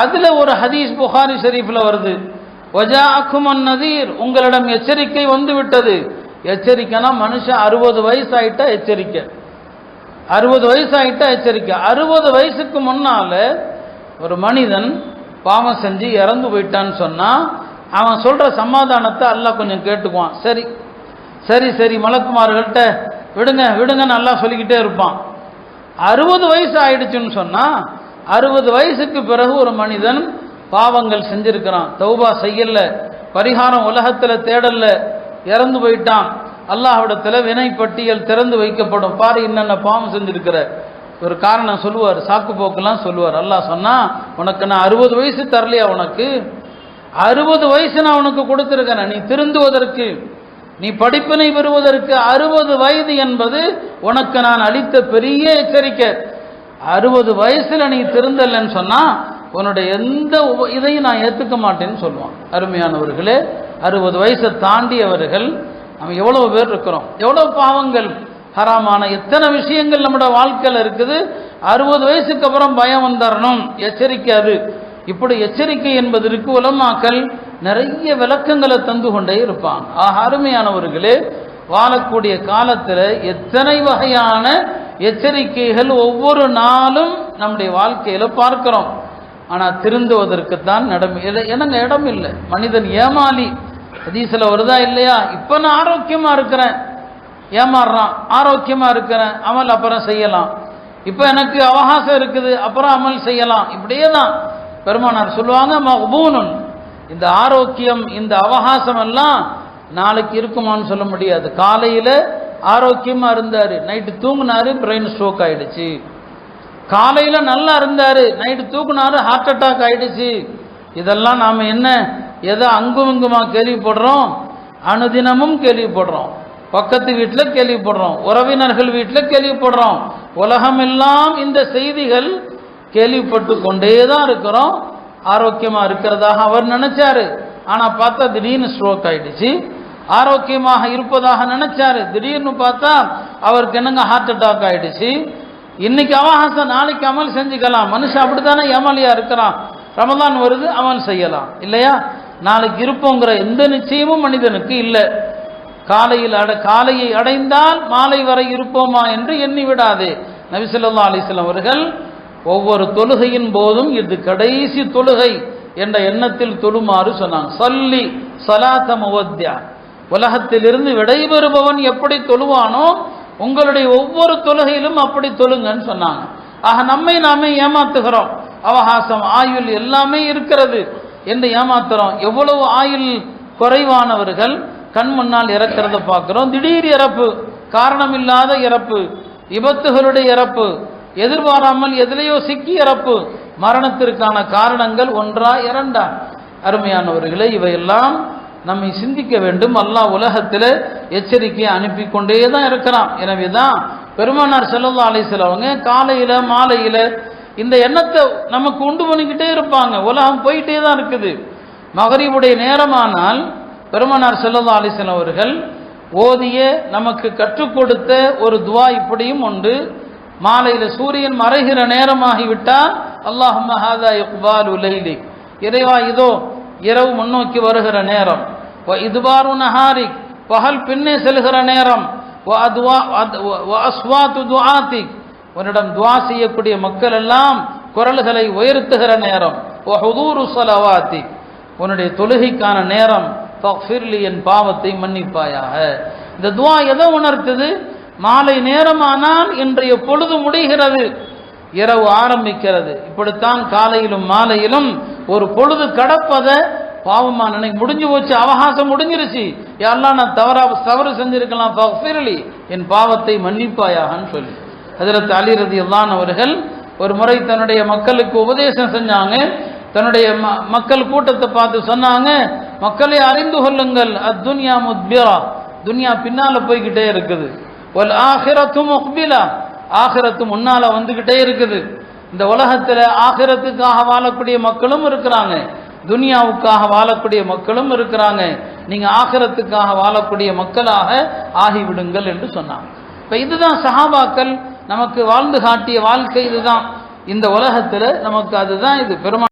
அதில் ஒரு ஹதீஸ் புகாரி ஷெரீஃபில் வருது. வஜா அக்குமன் நதீர் உங்களிடம் எச்சரிக்கை வந்து விட்டது எச்சரிக்கைனா மனுஷன் அறுபது வயசு ஆகிட்டா எச்சரிக்கை. அறுபது வயசு ஆகிட்டா எச்சரிக்கை. அறுபது வயசுக்கு முன்னால் ஒரு மனிதன் பாவம் செஞ்சு இறந்து போயிட்டான்னு சொன்னால் அவன் சொல்கிற சமாதானத்தை எல்லாம் கொஞ்சம் கேட்டுக்குவான். சரி. சரி சரி மலக்குமார்கள்ட்ட விடுங்க விடுங்க நல்லா சொல்லிக்கிட்டே இருப்பான். அறுபது வயசு ஆயிடுச்சுன்னு சொன்னால் அறுபது வயசுக்கு பிறகு ஒரு மனிதன் பாவங்கள் செஞ்சிருக்கிறான். தௌபா செய்யல. பரிகாரம் உலகத்தில் தேடல்ல இறந்து போயிட்டான். அல்லாஹ்விடத்தில் வினை பட்டியல் திறந்து வைக்கப்படும். பாரு என்னென்ன பாவம் செஞ்சிருக்கிற. ஒரு காரணம் சொல்லுவார். சாக்கு போக்கெல்லாம் சொல்லுவார். அல்லாஹ் சொன்னா உனக்கு நான் அறுபது வயசு தரலையா உனக்கு? அறுபது வயசு நான் உனக்கு கொடுத்துருக்கிறேன் நீ திருந்துவதற்கு நீ படிப்பினை பெறுவதற்கு அறுபது வயது என்பது உனக்கு நான் அளித்த பெரிய எச்சரிக்கை. அறுபது வயசுல நீ திருந்தலன்னு சொன்னா உன்னுடைய எந்த இதையும் நான் ஏத்துக்க மாட்டேன்னு சொல்லுவான். அருமையானவர்களே அறுபது வயசை தாண்டியவர்கள் நம்ம எவ்வளவு பேர் இருக்கிறோம். எவ்வளவு பாவங்கள் ஹராமான எத்தனை விஷயங்கள் நம்மளோட வாழ்க்கையில் இருக்குது. அறுபது வயசுக்கு அப்புறம் பயம் வந்துடணும் எச்சரிக்கை அது. இப்படி எச்சரிக்கை என்பதற்கு உலமாக்கல் நிறைய விளக்கங்களை தந்து கொண்டே இருப்பான் ஆக அருமையானவர்களே வாழக்கூடிய காலத்தில் எத்தனை வகையான எச்சரிக்கைகள் ஒவ்வொரு நாளும் நம்முடைய வாழ்க்கையில் பார்க்கிறோம். திருந்துவதற்கு தான் இடம் இல்லை என்னங்க இடம் இல்லை? மனிதன் ஏமாளி ஹதீஸ்ல வருதா இல்லையா? இப்போ நான் ஆரோக்கியமாக இருக்கிறேன். ஏமாறுறான். ஆரோக்கியமாக இருக்கிறேன். அமல் அப்புறம் செய்யலாம். இப்போ எனக்கு அவகாசம் இருக்குது. அப்புறம் அமல் செய்யலாம். இப்படியே தான் பெருமானார் சொல்லுவாங்க மகபூனுன் இந்த ஆரோக்கியம் இந்த அவகாசம் எல்லாம் நாளைக்கு இருக்குமான்னு சொல்ல முடியாது. காலையில் ஆரோக்கியமாக இருந்தார். நைட்டு தூங்கினாரு பிரெயின் ஸ்ட்ரோக் ஆகிடுச்சு காலையில் நல்லா இருந்தார். நைட்டு தூக்குனாரு ஹார்ட் அட்டாக் ஆயிடுச்சு. இதெல்லாம் நாம் என்ன? எதை அங்கும் இங்குமா கேள்விப்படுறோம்? அனுதினமும் கேள்விப்படுறோம். பக்கத்து வீட்டில் கேள்விப்படுறோம். உறவினர்கள் வீட்டில் கேள்விப்படுறோம். உலகமெல்லாம் இந்த செய்திகள் கேள்விப்பட்டு கொண்டே தான் இருக்கிறோம். ஆரோக்கியமாக இருக்கிறதாக அவர் நினச்சாரு. ஆனால் பார்த்தா திடீர்னு ஸ்ட்ரோக் ஆகிடுச்சு ஆரோக்கியமாக இருப்பதாக நினைச்சாரு. திடீர்னு பார்த்தா அவருக்கு என்னங்க ஹார்ட் அட்டாக் ஆயிடுச்சு. இன்னைக்கு அவகாசம் நாளைக்கு அமல் செஞ்சுக்கலாம். மனுஷன் அப்படித்தானே ஏமாலியா இருக்கிறான். ரமதான் வருது அமல் செய்யலாம். இல்லையா? நாளைக்கு இருப்போங்கிற எந்த நிச்சயமும் மனிதனுக்கு இல்லை. காலையில் அட காலையை அடைந்தால் மாலை வரை இருப்போமா என்று எண்ணி விடாதே. நபிசல்லா அலிஸ்லாம் அவர்கள் ஒவ்வொரு தொழுகையின் போதும் இது கடைசி தொழுகை என்ற எண்ணத்தில் தொழுமாறு சொன்னாங்க. சொல்லி சலாத்த முவத்யா. உலகத்திலிருந்து விடைபெறுபவன் எப்படி தொழுவானோ உங்களுடைய ஒவ்வொரு தொழுகையிலும் அப்படி தொழுங்கன்னு சொன்னாங்க. ஆக நம்மை நாமே ஏமாத்துகிறோம். அவகாசம் ஆயுள் எல்லாமே இருக்கிறது என்று ஏமாத்துறோம். எவ்வளவு ஆயுள் குறைவானவர்கள் கண் முன்னால் இறக்கிறத பார்க்குறோம். திடீர் இறப்பு காரணமில்லாத இறப்பு விபத்துகளுடைய இறப்பு எதிர்பாராமல் எதிலேயோ சிக்கி இறப்பு மரணத்திற்கான காரணங்கள் ஒன்றா இரண்டா? அருமையானவர்களே இவையெல்லாம் நம்மை சிந்திக்க வேண்டும். அல்லாஹ் உலகத்தில் எச்சரிக்கையை அனுப்பி கொண்டே தான் இருக்கிறான். எனவே தான் பெருமானார் செல்லல்லா அலிசலவங்க காலையில் மாலையில் இந்த எண்ணத்தை நமக்கு உண்டு பண்ணிக்கிட்டே இருப்பாங்க. உலகம் போயிட்டே தான் இருக்குது. மகரிவுடைய நேரமானால் பெருமானார் செல்லல்லா அலிசலம் அவர்கள் ஓதிய நமக்கு கற்றுக் கொடுத்த ஒரு துவா இப்படியும் உண்டு. மாலையில் சூரியன் மறைகிற நேரமாகிவிட்டால் அல்லாஹ் மஹாதா இக்பால் உலைலி இறைவா இதோ இரவு முன்னோக்கி வருகிற நேரம். வ இதுவாரு நஹாரி பகல் பின்னே செல்கிற நேரம். வ அதுவா அஸ்வாத்து துவாத்தி உன்னிடம் துவா செய்யக்கூடிய மக்கள் எல்லாம் குரல்களை உயர்த்துகிற நேரம். வ ஹுதூரு ஸலவாத்தி உன்னுடைய தொழுகைக்கான நேரம். ஃபக்ஃபிர்லி என் பாவத்தை மன்னிப்பாயாக. இந்த துவா எதை உணர்த்துது? மாலை நேரமானால் இன்றைய பொழுது முடிகிறது. இரவு ஆரம்பிக்கிறது. இப்படித்தான் காலையிலும் மாலையிலும் ஒரு பொழுது கடப்பதை பாவமா நினை முடிஞ்சு போச்சு அவகாசம் முடிஞ்சிருச்சு. யாரெல்லாம் நான் தவறா தவறு செஞ்சிருக்கலாம் ஃபக்ஃபிர்லி என் பாவத்தை மன்னிப்பாயாகன்னு சொல்லி. அதிரத்து அலி ரதியல்லான் அவர்கள் ஒரு முறை தன்னுடைய மக்களுக்கு உபதேசம் செஞ்சாங்க. தன்னுடைய ம- மக்கள் கூட்டத்தை பார்த்து சொன்னாங்க மக்களை அறிந்து கொள்ளுங்கள் அத்துன்யா முத்பிரா. துன்யா பின்னால போய்கிட்டே இருக்குது. ஒல் ஆஹிரத்து முக்பிலா. ஆகிரத்து முன்னால வந்துகிட்டே இருக்குது. இந்த உலகத்துல ஆகிரத்துக்காக வாழக்கூடிய மக்களும் இருக்கிறாங்க. துனியாவுக்காக வாழக்கூடிய மக்களும் இருக்கிறாங்க. நீங்க ஆகிரத்துக்காக வாழக்கூடிய மக்களாக ஆகிவிடுங்கள் என்று சொன்னாங்க. இப்போ இதுதான் சஹாபாக்கள் நமக்கு வாழ்ந்து காட்டிய வாழ்க்கை இதுதான். இந்த உலகத்தில் நமக்கு அதுதான் இது. பெருமா